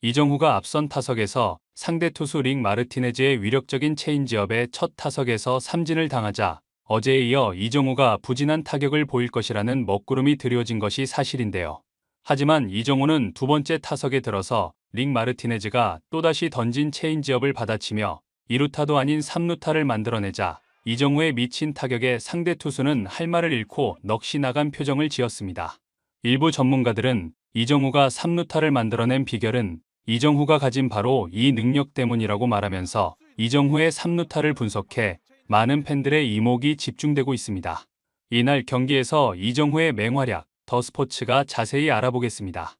이정후가 앞선 타석에서 상대 투수 링 마르티네즈의 위력적인 체인지업에 첫 타석에서 삼진을 당하자 어제에 이어 이정후가 부진한 타격을 보일 것이라는 먹구름이 드리워진 것이 사실인데요. 하지만 이정후는 두 번째 타석에 들어서 링 마르티네즈가 또다시 던진 체인지업을 받아치며 2루타도 아닌 3루타를 만들어내자 이정후의 미친 타격에 상대 투수는 할 말을 잃고 넋이 나간 표정을 지었습니다. 일부 전문가들은 이정후가 3루타를 만들어낸 비결은 이정후가 가진 바로 이 능력 때문이라고 말하면서 이정후의 3루타를 분석해 많은 팬들의 이목이 집중되고 있습니다. 이날 경기에서 이정후의 맹활약, 더 스포츠가 자세히 알아보겠습니다.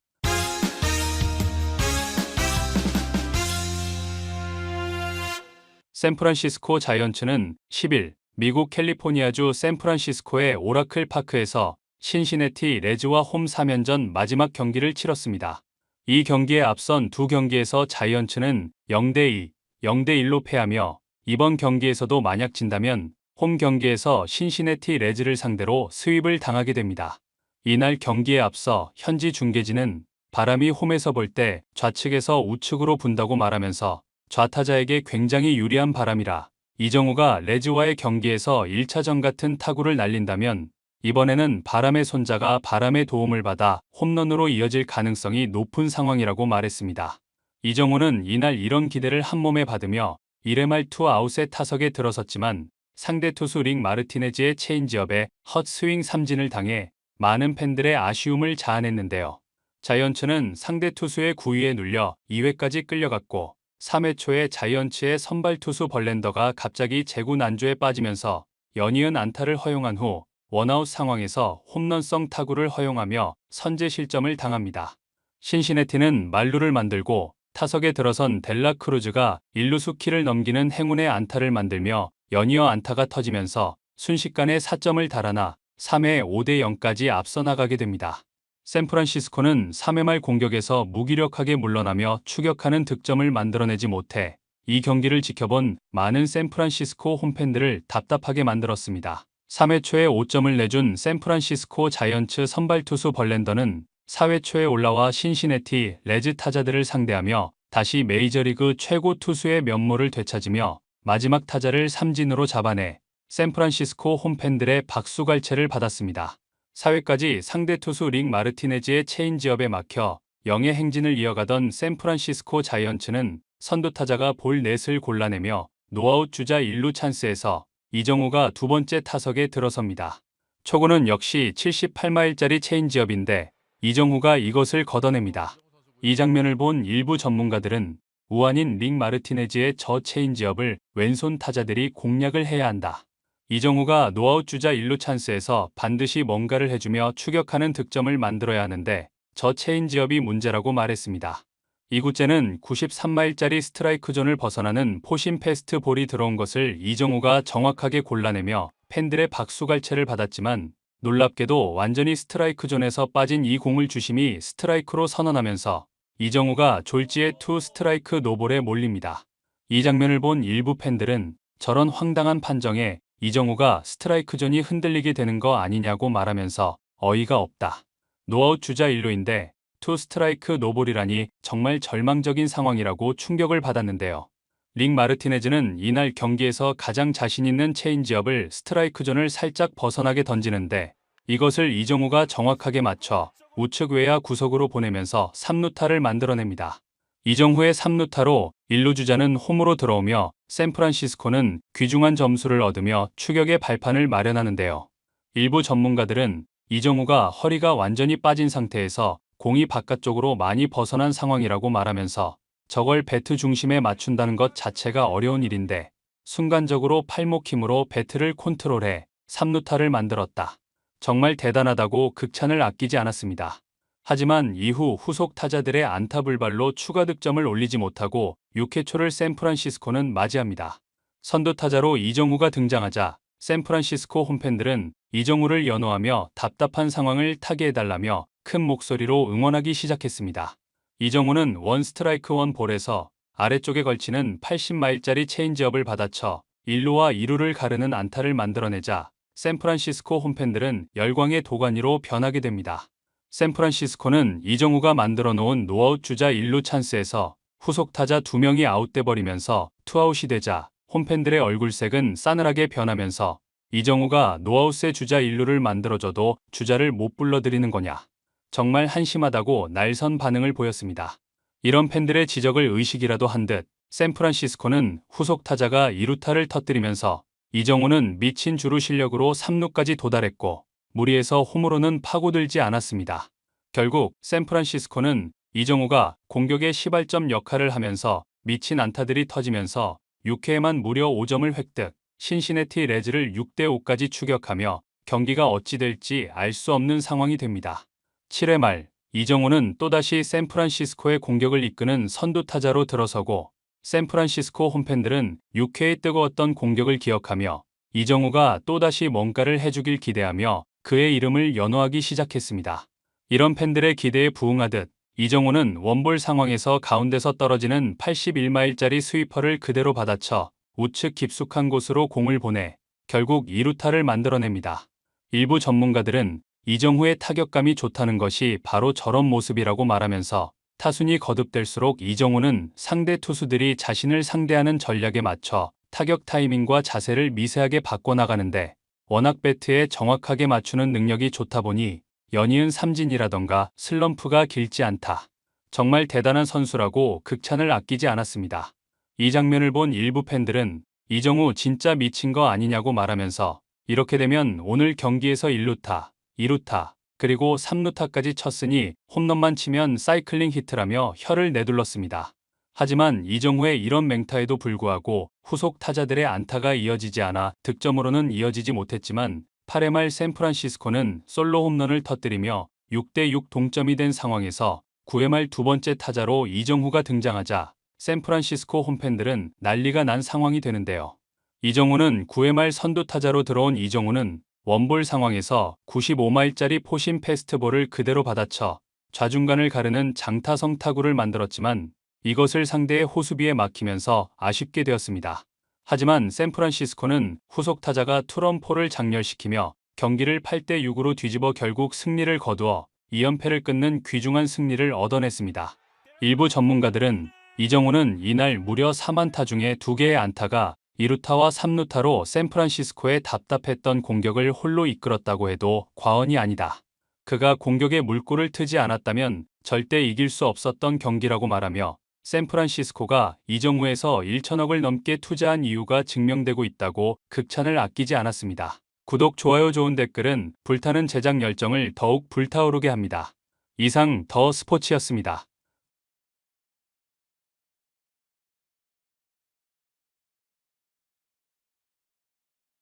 샌프란시스코 자이언츠는 10일 미국 캘리포니아주 샌프란시스코의 오라클 파크에서 신시내티 레즈와 홈 3연전 마지막 경기를 치렀습니다. 이 경기에 앞선 두 경기에서 자이언츠는 0대2, 0대1로 패하며 이번 경기에서도 만약 진다면 홈 경기에서 신시내티 레즈를 상대로 스윕을 당하게 됩니다. 이날 경기에 앞서 현지 중계진은 바람이 홈에서 볼 때 좌측에서 우측으로 분다고 말하면서 좌타자에게 굉장히 유리한 바람이라 이정우가 레즈와의 경기에서 1차전 같은 타구를 날린다면 이번에는 바람의 손자가 바람의 도움을 받아 홈런으로 이어질 가능성이 높은 상황이라고 말했습니다. 이정우는 이날 이런 기대를 한몸에 받으며 1회 말 투 아웃의 타석에 들어섰지만 상대 투수 링 마르티네즈의 체인지업에 헛스윙 삼진을 당해 많은 팬들의 아쉬움을 자아냈는데요. 자이언츠는 상대 투수의 구위에 눌려 2회까지 끌려갔고 3회 초에 자이언츠의 선발 투수 벌렌더가 갑자기 제구 난조에 빠지면서 연이은 안타를 허용한 후 원아웃 상황에서 홈런성 타구를 허용하며 선제 실점을 당합니다. 신시내티는 말루를 만들고 타석에 들어선 델라 크루즈가 일루수 키를 넘기는 행운의 안타를 만들며 연이어 안타가 터지면서 순식간에 4점을 달아나 3회 5대 0까지 앞서 나가게 됩니다. 샌프란시스코는 3회 말 공격에서 무기력하게 물러나며 추격하는 득점을 만들어내지 못해 이 경기를 지켜본 많은 샌프란시스코 홈팬들을 답답하게 만들었습니다. 3회 초에 5점을 내준 샌프란시스코 자이언츠 선발 투수 벌렌더는 4회 초에 올라와 신시내티 레즈 타자들을 상대하며 다시 메이저리그 최고 투수의 면모를 되찾으며 마지막 타자를 삼진으로 잡아내 샌프란시스코 홈팬들의 박수갈채를 받았습니다. 4회까지 상대 투수 링 마르티네즈의 체인지업에 막혀 영의 행진을 이어가던 샌프란시스코 자이언츠는 선두 타자가 볼 넷을 골라내며 노아웃 주자 1루 찬스에서 이정우가 두 번째 타석에 들어섭니다. 초구는 역시 78마일짜리 체인지업인데 이정우가 이것을 걷어냅니다. 이 장면을 본 일부 전문가들은 우한인 링 마르티네즈의 저 체인지업을 왼손 타자들이 공략을 해야 한다. 이정우가 노아웃 주자 1루 찬스에서 반드시 뭔가를 해주며 추격하는 득점을 만들어야 하는데 저 체인지업이 문제라고 말했습니다. 이구째는 93마일짜리 스트라이크 존을 벗어나는 포신 패스트 볼이 들어온 것을 이정우가 정확하게 골라내며 팬들의 박수갈채를 받았지만 놀랍게도 완전히 스트라이크 존에서 빠진 이 공을 주심이 스트라이크로 선언하면서 이정우가 졸지의 투 스트라이크 노볼에 몰립니다. 이 장면을 본 일부 팬들은 저런 황당한 판정에 이정우가 스트라이크 존이 흔들리게 되는 거 아니냐고 말하면서 어이가 없다. 노아웃 주자 1루인데 투 스트라이크 노볼이라니 정말 절망적인 상황이라고 충격을 받았는데요. 링 마르티네즈는 이날 경기에서 가장 자신 있는 체인지업을 스트라이크 존을 살짝 벗어나게 던지는데 이것을 이정우가 정확하게 맞춰 우측 외야 구석으로 보내면서 3루타를 만들어냅니다. 이정후의 3루타로 1루 주자는 홈으로 들어오며 샌프란시스코는 귀중한 점수를 얻으며 추격의 발판을 마련하는데요. 일부 전문가들은 이정후가 허리가 완전히 빠진 상태에서 공이 바깥쪽으로 많이 벗어난 상황이라고 말하면서 저걸 배트 중심에 맞춘다는 것 자체가 어려운 일인데 순간적으로 팔목 힘으로 배트를 컨트롤해 3루타를 만들었다. 정말 대단하다고 극찬을 아끼지 않았습니다. 하지만 이후 후속 타자들의 안타 불발로 추가 득점을 올리지 못하고 6회 초를 샌프란시스코는 맞이합니다. 선두 타자로 이정우가 등장하자 샌프란시스코 홈팬들은 이정우를 연호하며 답답한 상황을 타개해달라며 큰 목소리로 응원하기 시작했습니다. 이정우는 원 스트라이크 원 볼에서 아래쪽에 걸치는 80마일짜리 체인지업을 받아쳐 1루와 2루를 가르는 안타를 만들어내자 샌프란시스코 홈팬들은 열광의 도가니로 변하게 됩니다. 샌프란시스코는 이정우가 만들어 놓은 노아웃 주자 1루 찬스에서 후속 타자 2명이 아웃돼 버리면서 투아웃이 되자 홈팬들의 얼굴색은 싸늘하게 변하면서 이정우가 노아웃의 주자 1루를 만들어줘도 주자를 못 불러들이는 거냐. 정말 한심하다고 날선 반응을 보였습니다. 이런 팬들의 지적을 의식이라도 한 듯 샌프란시스코는 후속 타자가 2루타를 터뜨리면서 이정우는 미친 주루 실력으로 3루까지 도달했고 무리해서 홈으로는 파고들지 않았습니다. 결국 샌프란시스코는 이정우가 공격의 시발점 역할을 하면서 미친 안타들이 터지면서 6회에만 무려 5점을 획득, 신시내티 레즈를 6대5까지 추격하며 경기가 어찌 될지 알 수 없는 상황이 됩니다. 7회 말 이정우는 또다시 샌프란시스코의 공격을 이끄는 선두 타자로 들어서고 샌프란시스코 홈팬들은 6회의 뜨거웠던 공격을 기억하며 이정우가 또다시 뭔가를 해주길 기대하며 그의 이름을 연호하기 시작했습니다. 이런 팬들의 기대에 부응하듯 이정우는 원볼 상황에서 가운데서 떨어지는 81마일짜리 스위퍼를 그대로 받아쳐 우측 깊숙한 곳으로 공을 보내 결국 2루타를 만들어냅니다. 일부 전문가들은 이정후의 타격감이 좋다는 것이 바로 저런 모습이라고 말하면서 타순이 거듭될수록 이정우는 상대 투수들이 자신을 상대하는 전략에 맞춰 타격 타이밍과 자세를 미세하게 바꿔나가는데 워낙 배트에 정확하게 맞추는 능력이 좋다 보니 연이은 삼진이라던가 슬럼프가 길지 않다. 정말 대단한 선수라고 극찬을 아끼지 않았습니다. 이 장면을 본 일부 팬들은 이정우 진짜 미친 거 아니냐고 말하면서 이렇게 되면 오늘 경기에서 1루타, 2루타, 그리고 3루타까지 쳤으니 홈런만 치면 사이클링 히트라며 혀를 내둘렀습니다. 하지만 이정후의 이런 맹타에도 불구하고 후속 타자들의 안타가 이어지지 않아 득점으로는 이어지지 못했지만 8회 말 샌프란시스코는 솔로 홈런을 터뜨리며 6대6 동점이 된 상황에서 9회 말 두 번째 타자로 이정후가 등장하자 샌프란시스코 홈팬들은 난리가 난 상황이 되는데요. 이정후는 9회 말 선두 타자로 들어온 이정후는 원볼 상황에서 95마일짜리 포심 패스트볼을 그대로 받아쳐 좌중간을 가르는 장타성 타구를 만들었지만 이것을 상대의 호수비에 막히면서 아쉽게 되었습니다. 하지만 샌프란시스코는 후속 타자가 투런포를 장렬시키며 경기를 8대 6으로 뒤집어 결국 승리를 거두어 2연패를 끊는 귀중한 승리를 얻어냈습니다. 일부 전문가들은 이정우는 이날 무려 4만타 중에 2개의 안타가 2루타와 3루타로 샌프란시스코의 답답했던 공격을 홀로 이끌었다고 해도 과언이 아니다. 그가 공격에 물꼬를 트지 않았다면 절대 이길 수 없었던 경기라고 말하며 샌프란시스코가 이정우에서 1천억을 넘게 투자한 이유가 증명되고 있다고 극찬을 아끼지 않았습니다. 구독, 좋아요, 좋은 댓글은 불타는 제작 열정을 더욱 불타오르게 합니다. 이상 더 스포츠였습니다.